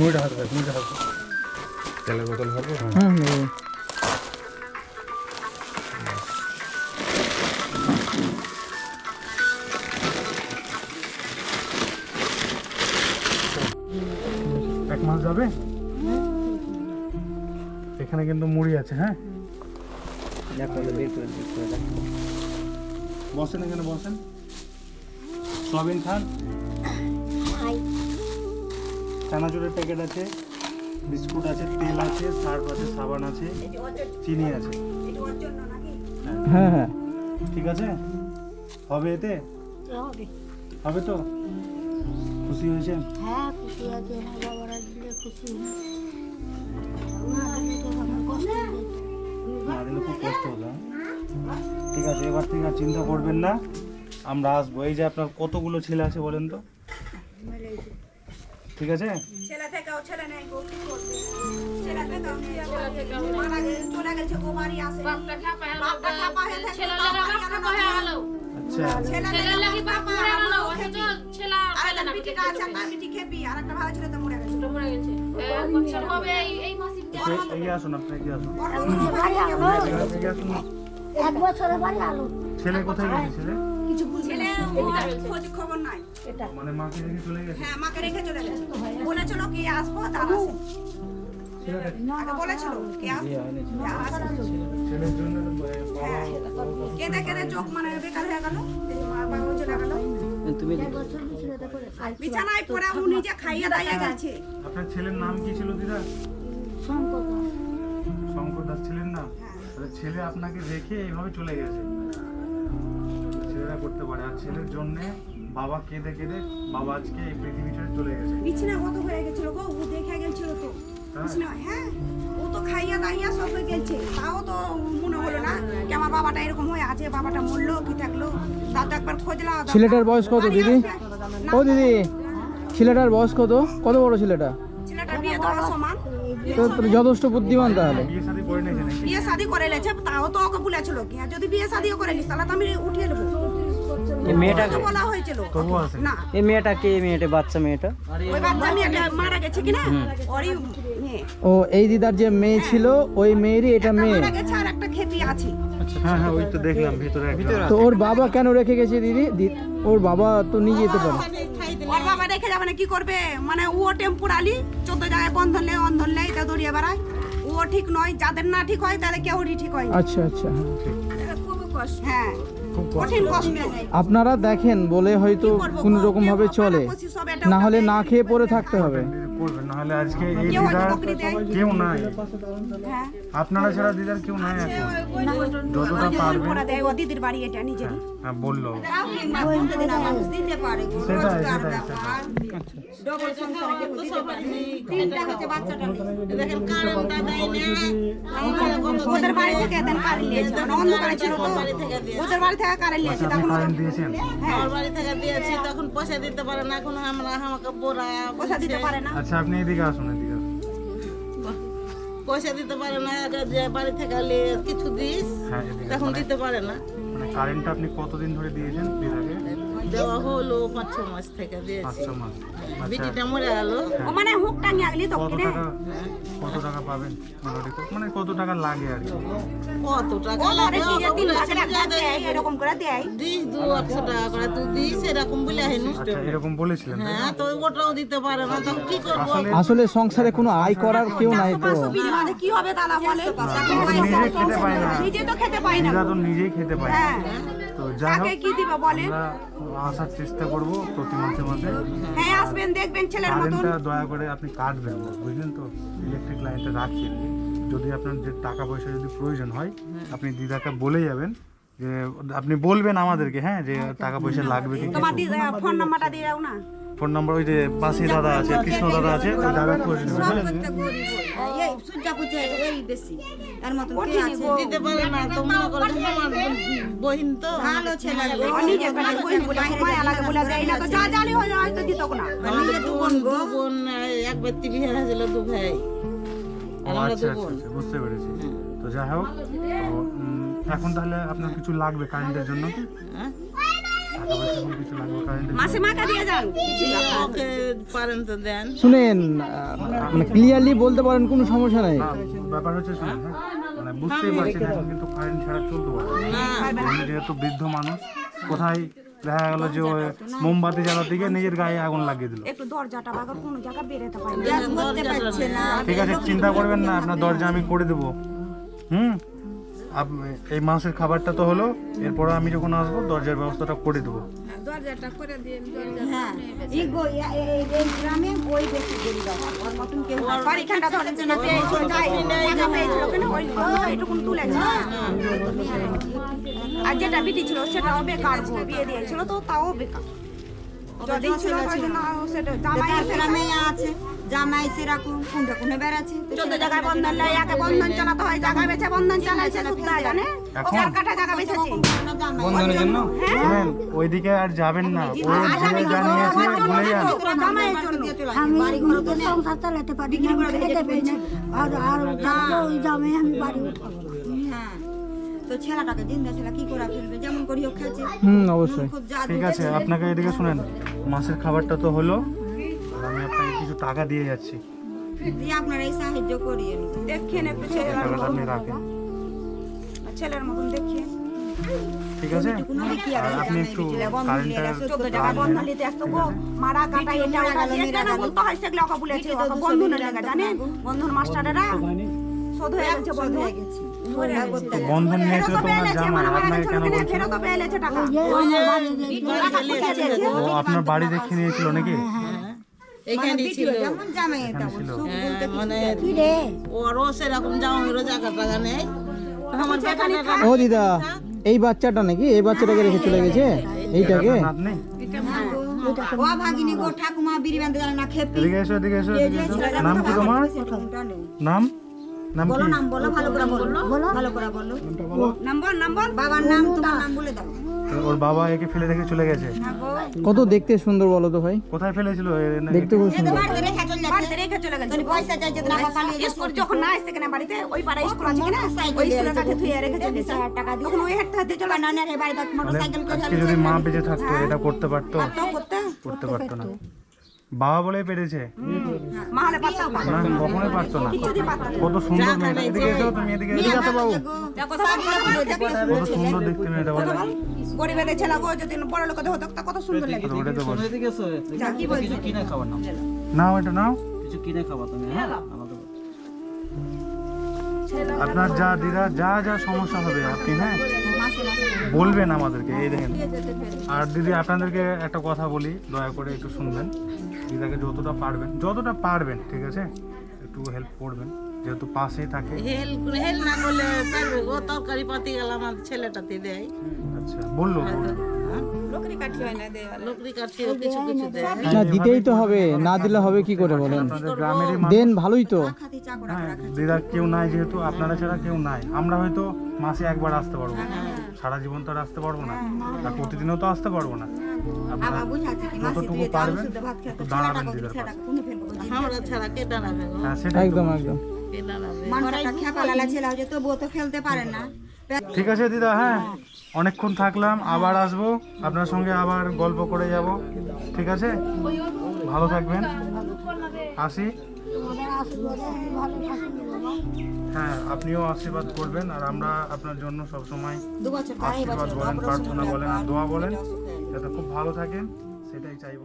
মুড়িটা হাতে রাখ মুড়িটা হাতে তেলের বোতল হবে? হুম হুম। এক মাস যাবে? এখানে কিন্তু মুড়ি আছে হ্যাঁ? বসেন এখানে বসেন। সয়াবিন খান? চানাচুরের প্যাকেট আছে বিস্কুট আছে তেল আছে সার্ফ আছে সাবান আছে চিনি আছে। হ্যাঁ হ্যাঁ। ঠিক আছে? হবে এতে? হবে। তো? খুশি হয়েছেন হ্যাঁ খুশি আছে না বাবারা দিলে খুশি। না দিলে। কষ্ট হবে। খুব কষ্ট হলো হ্যাঁ? ঠিক আছে এবার থেকে আর চিন্তা করবেন না। আমরা আসব। এই যে আপনার কতগুলো ছেলে আছে বলেন তো? ঠিক আছে? ছেলে থেকেও ছেলে নেই গো কি করবে? ছেলে থেকেও বিয়ে করে মারা গেছে চলে গেছে গো বাড়ি আসে। বাপটা খাপা থাকে আচ্ছা। ছেলে লাগি বাপ মরে গেল। অথচ ছেলে আরেকটা বিটিটা আছে একটা বিটি খেপি আরেকটা ভালো ছেলে তো মরে গেছে। এ- এগিয়ে আসুন আপনি এগিয়ে আসুন। বাড়ি আলো এগিয়ে আসুন। এক বছরে বাড়ি আলো। ছেলে কোথায় গেছে ছেলে? ছেলে খোঁজ খবর নাই। মানে মাকে রেখে চলে গেছে? হ্যাঁ মাকে রেখে চলে গেছে। বলেছিল কি আসব তার আসে আগে বলেছিল কি আসব ছেলের জন্য হ্যাঁ। কেঁদে কেঁদে চোখ মানে বেকার হয়ে গেল। বাবা চলে গেল। বছর বিছানাতে করে খাই বিছানায় পড়ে খাইয়ে দাইয়ে গেছে। আপনার ছেলের নাম কি ছিল দিদা? শঙ্কর দাস। শঙ্কর দাস ছিলেন না হ্যাঁ। ছেলে আপনাকে রেখে এইভাবে চলে গেছে? পারে আর ছেলের জন্য বাবা কেঁদে কেঁদে বাবা আজকে এই পৃথিবী ছেড়ে চলে গেছে। বিছানা কত হয়ে গেছিল গো? ও দেখে গেছিল তো। হ্যাঁ? ও তো খাইয়া দাইয়া সব হয়ে গেছে। তাও তো মনে হলো না কি আমার বাবাটা এরকম হয়ে আছে বাবাটা মরলো কি থাকল? তা তো একবার খোঁজলা ছেলেটার বয়স কত দিদি? ও দিদি ছেলেটার বয়স কত? কত বড় ছেলেটা? ছেলেটার বিয়ে সমান তো যথেষ্ট বুদ্ধিমান তাহলে। বিয়ে শাদী করে নিয়েছে শাদি করে লেছে তাও তো ওকে বলেছিল কি যদি বিয়ে শাদিও করে নিস তাহলে তো আমি উঠিয়ে নেব। এই মেয়েটা বলা হয়েছিল। তবু আছে। না। এই মেয়েটা কে? এই মেয়েটা বাচ্চা মেয়েটা? ওই বাচ্চা মেয়েটা মারা গেছে কিনা? ওরই ও এই দিদার যে মেয়ে ছিল ওই মেয়েরই এটা মেয়ে? মারা গেছে আর একটা খেপি আছে। হ্যাঁ হ্যাঁ ওই তো দেখলাম ভিতরে ভিতরে তো ওর বাবা কেন রেখে গেছে দিদি? ওর বাবা তো নিয়ে যেতে পারে। ওর বাবা রেখে যাবে না কি করবে? মানে ও টেম্পোরালি চোদ্দ জায়গায় বন্ধন নেই অন্ধন নেই তা দৌড়িয়ে বেড়ায়। ও ঠিক নয় যাদের না ঠিক হয় তাদের কেউরই ঠিক হয় আচ্ছা আচ্ছা হ্যাঁ। হ্যাঁ খুব কষ্ট। কষ্ট আপনারা দেখেন বলে হয়তো কোন রকম ভাবে চলে। না হলে না খেয়ে পড়ে থাকতে হবে। করবেন নাহলে আজকে এই কেউ হয়তো দিদার বকরি দেয়। কেউ নাই হ্যাঁ আপনারা ছাড়া দিদার কেউ নাই এখন যতটা পারবেন ওরা দেয় ও দিদির বাড়ি এটা নিজেরই হ্যাঁ বলল দিতে পারে সেটাই সেটাই সেটাই ওদের বাড়ি থেকে দেন কারেন্ট নিয়েছে কারণ অন্ধকারে ছিল তো ওদের বাড়ি থেকে কারেন্ট নিয়েছে আপনি তখন কারেন্ট দিয়েছেন হ্যাঁ বাড়ি থেকে দিয়েছি তখন পয়সা দিতে পারে না এখন আমরা আমাকে বোরা পয়সা দিতে পারে না আচ্ছা আপনি এদিকে আসুন এদিকে আসুন। পয়সা দিতে পারে না যে বাড়ি থেকে কিছু দিস হ্যাঁ এখন তখন মানে দিতে পারে না মানে কারেন্টটা আপনি কতদিন ধরে দিয়েছেন দিদাকে দেওয়া হলো পাঁচ ছ মাস থেকে দিয়েছি ছ মাস। আচ্ছা। বিটিটা মরে গেল। মানে হুক টাঙিয়ে আগলি তো কত টাকা কত টাকা পাবেন মানে কত টাকা লাগে আর কি? কত টাকা লাগে? এরকম করে দেয়। দিস দু একশো টাকা করে তুই দিস এরকম বলে হেনু আচ্ছা এরকম বলেছিলেন হ্যাঁ তো ওটাও দিতে পারে না তখন কি করব? আসলে সংসারে কোনো আয় করার কেউ নাই তো। কি হবে তারা বলে? নিজে খেতে পায় না। নিজে তো খেতে না। তো নিজেই খেতে পায় না। হ্যাঁ। যাই হোক কি দিবে আসার চেষ্টা করব প্রতি মাসে মাসে হ্যাঁ আসবেন দেখবেন ছেলের মতন। কারেন্টটা দয়া করে আপনি কাটবেন বুঝলেন তো? ইলেকট্রিক লাইনটা যদি আপনার যে টাকা পয়সা যদি প্রয়োজন হয় আপনি দিদাকে বলে যাবেন যে আপনি বলবেন আমাদেরকে হ্যাঁ যে টাকা পয়সা লাগবে কি তোমার ফোন নাম্বারটা দিয়ে দাও না। ফোন নাম্বার ওই যে পাশে দাদা আছে কৃষ্ণ দাদা আছে ওই দাদা করে নেবেন দিতে পারে না তো মনে হয় আচ্ছা আচ্ছা বুঝতে পেরেছি। তো যাই হোক এখন তাহলে আপনার কিছু লাগবে কারেন্টের জন্য? কি শুনেন মানে ক্লিয়ারলি বলতে পারেন কোনো সমস্যা নাই। ব্যাপার হচ্ছে হ্যাঁ। মানে বুঝতেই পারছেন এখন কিন্তু কারেন্ট ছাড়া চলতে পারবে না। যেহেতু বৃদ্ধ মানুষ কোথায় দেখা গেল যে ওই মোমবাতি জ্বালাতে গিয়ে নিজের গায়ে আগুন লাগিয়ে দিল। একটু দরজাটা বাগার কোনো জায়গা বেরোতে পারি না। গ্যাস করতে পারছে না। ঠিক আছে চিন্তা করবেন না আপনার দরজা আমি করে দেবো। হুম? এই মাসের খাবারটা তো হলো এরপরে আমি যখন আসব দরজার ব্যবস্থাটা করে দেবো। হ্যাঁ এই- গ্রামে ওই বেশি গরিব ওর মতন কেউ না ওই এইটুকুন তুলেছে আর যেটা বিটি ছিল সেটাও বেকার বিয়ে দিয়েছিল তো তাও বেকার। ছিল। সেটা জামাই ছেলে মেয়ে আছে জামাই সেরকম বেড়াচ্ছে? চোদ্দ জায়গায় বন্ধন লাই একে বন্ধন চালাতে হয় জায়গা বেছে বন্ধন চালাইছে সুদ্ধা জানে? এখন? জায়গা বেছেছি বন্ধনের জন্য? ওইদিকে আর যাবেন না। আমি সংসার চালাতে পারি না আমি খেতে পারি না। আর আর ওই দামে আমি বাড়ি উঠবো হ্যাঁ তো ছেলেটাকে জিন্দা ছেলে কি করে ফেলবে? যেমন করি ও খেয়েছে। হুম অবশ্যই। ঠিক আছে আপনাকে এদিকে শুনেন। মাসের খাবারটা তো হলো আর আমি আপনাকে কিছু টাকা দিয়ে যাচ্ছি। দিয়ে আপনারা এই সাহায্য দেখেন একটু ছেলের টাকাটা আপনি রাখেন। ছেলের মতন দেখিয়ে ঠিক আছে? আর আপনি একটু কারেন্টটা চোদ্দ জায়গায় বন্ধন নিতে আসতো গো। মারা কাটা এটা ওটা যেটা না বলতে হয় সেগুলো বলেছে লেগে জানেন? বন্ধন মাস্টারেরা শোধ হয়ে গেছে বন্ধ। হয়ে গেছে। বন্ধন নিয়েছিল তোমার জামাই আপনাকে কেন বলছিল ও আপনার বাড়ি দেখে নিয়েছিল নাকি? এখানে ছিল? যেমন জামাই এটা ছিল? হ্যাঁ, মানে ওরও সেরকম জামাইরও জায়গা টাকা নেই। ও দিদা এই বাচ্চাটা নাকি? এই বাচ্চাটাকে রেখে চলে গেছে? এইটাকে? ও ভাগিনী গো ঠাকুমা বিড়ি না খেপি। এদিকে এসো এদিকে এসো নাম কি তোমার? নাম? নাম বলো নাম বলো ভালো করে বলো। ভালো করে বলো। নাম্বার নাম্বার বাবার নাম তোমার নাম বলে দাও। ওর বাবা একে ফেলে রেখে চলে গেছে। কত দেখতে সুন্দর বলো তো ভাই। কোথায় ফেলেছিল দেখতে খুব সুন্দর। বাড়িতে রেখে চলে যাচ্ছে বাড়িতে রেখে চলে গেছে। পয়সা চাইছে তো না পালিয়ে স্কুল যখন না আসছে কিনা বাড়িতে ওই পাড়া স্কুল আছে কিনা? ওই স্কুলের কাছে থুয়ে রেখে চলে গেছে। টাকা দিয়ে। তখন ওই হাঁটতে হাঁটতে চলে না না রে বাড়িতে মোটরসাইকেল করে যদি মা বেঁচে থাকতো এটা করতে পারতো? করতে। করতে পারতো না। বাবা বলেই পেরেছে। মা না পারতো না। কত সুন্দর মেয়েটা। এদিকে এসো তুমি এদিকে এদিকে আসো বাবু যা কথা বলছো, কত সুন্দর দেখতে মেয়েটা বলে। গরিবের ছেলে গো যদি বড় লোকের হতো তা কত সুন্দর লাগে ওটাই তো বলছি কি বলছো? নাও এটা নাও। কিছু কিনে খাবা তুমি হ্যাঁ? আপনার যা দিদা যা যা সমস্যা হবে আপনি হ্যাঁ? বলবেন আমাদেরকে এই দেখেন। আর দিদি আপনাদেরকে একটা কথা বলি দয়া করে একটু শুনবেন। দিদাকে যতটা পারবেন যতটা পারবেন ঠিক আছে? একটু হেল্প করবেন যেহেতু পাশেই থাকে। হেল হেল না করলে পারবে গো তরকারি পাতি গেল আমার ছেলেটাতে দেয়। আচ্ছা বলল বলল লোকরি কাঠিও কিছু কিছু দেয়। না দিতেই তো হবে না দিলে হবে কি করে বলেন? দেন ভালোই তো। হ্যাঁ দিদা কেউ নাই যেহেতু আপনারা ছাড়া কেউ নাই। আমরা হয়তো মাসে একবার আসতে পারব সারা জীবন তো আর আসতে পারব না। আর প্রতিদিনও তো আসতে পারব না। আপনারা বাবা বুঝাচ্ছে মাসি তুই আলু পারবেন ভাত খেতে একটু দাঁড়াবেন দিদার পাশে ফেলব আমরা ছাড়া কে দাঁড়াবে হ্যাঁ সেটাই তো একদম একদম। মানুষটা খেপা ছেলে হচ্ছে তবুও তো ফেলতে পারে না। ঠিক আছে দিদা হ্যাঁ। অনেকক্ষণ থাকলাম আবার আসব। আপনার সঙ্গে আবার গল্প করে যাব। ঠিক আছে? ভালো থাকবেন। আসি। হ্যাঁ আপনিও আশীর্বাদ করবেন আর আমরা আপনার জন্য সবসময় আশীর্বাদ বলেন প্রার্থনা বলেন আর দোয়া বলেন। যাতে খুব ভালো থাকেন সেটাই চাইব।